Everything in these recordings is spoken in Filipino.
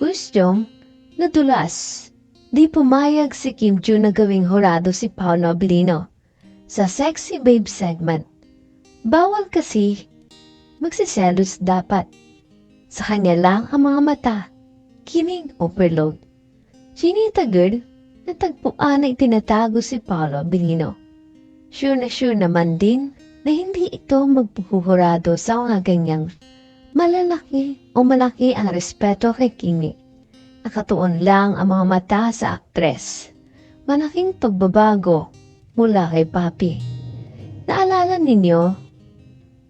Kwestiyon, nadulas. Di pumayag si Kim Joo na gawing horado si Paolo Abilino sa Sexy Babe segment. Bawal kasi magsiselos dapat. Sa kanya lang ang mga mata. Kining overload. Chinita Good, natagpuan na itinatago si Paolo Abilino. Sure na sure naman din na hindi ito magpuhurado sa mga ganyang malalaki o malaki ang respeto kay Kimi. Nakatuon lang ang mga mata sa aktres. Malaking pagbabago mula kay Papi. Naalala ninyo,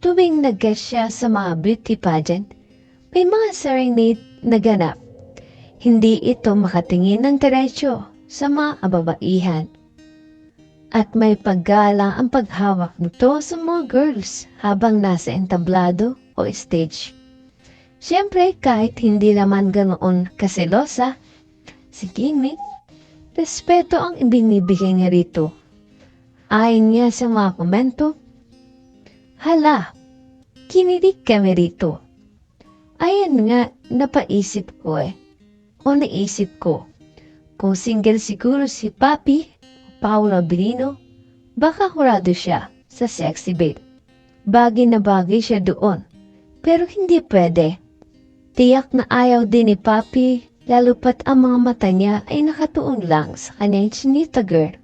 tuwing nag-guest siya sa mga beauty pageant, may mga serenade na ganap. Hindi ito makatingin ng diretsyo sa mga ababaihan. At may paggala ang paghawak nito sa mga girls habang nasa entablado o stage. Siyempre, kahit hindi naman ganoon kaselosa, si Kimi, respeto ang ibinibigay niya rito. Ayon niya sa mga komento, Hala, kinilig kami rito. Ayan nga, napaisip ko eh. O naisip ko, kung single siguro si Papi o Paolo Benino, baka kurado siya sa sexy babe. Bagay na bagay siya doon. Pero hindi pwede. Tiyak na ayaw din ni Papi, lalo pat ang mga mata niya ay nakatuon lang sa kanyang chinita girl.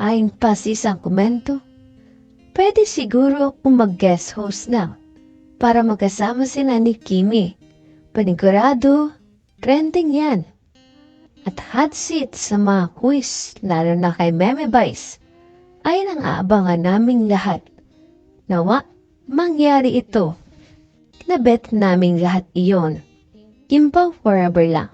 Ayon pa sa isang komento, pwede siguro kung mag-guest host lang para magkasama sila ni Kimi. Panigurado, trending yan. At hot seat sa mga quiz, lalo na kay Meme Vice, ay nang aabangan naming lahat. Nawa, mangyari ito. Nabet naming lahat iyon. Kimpaw forever lang.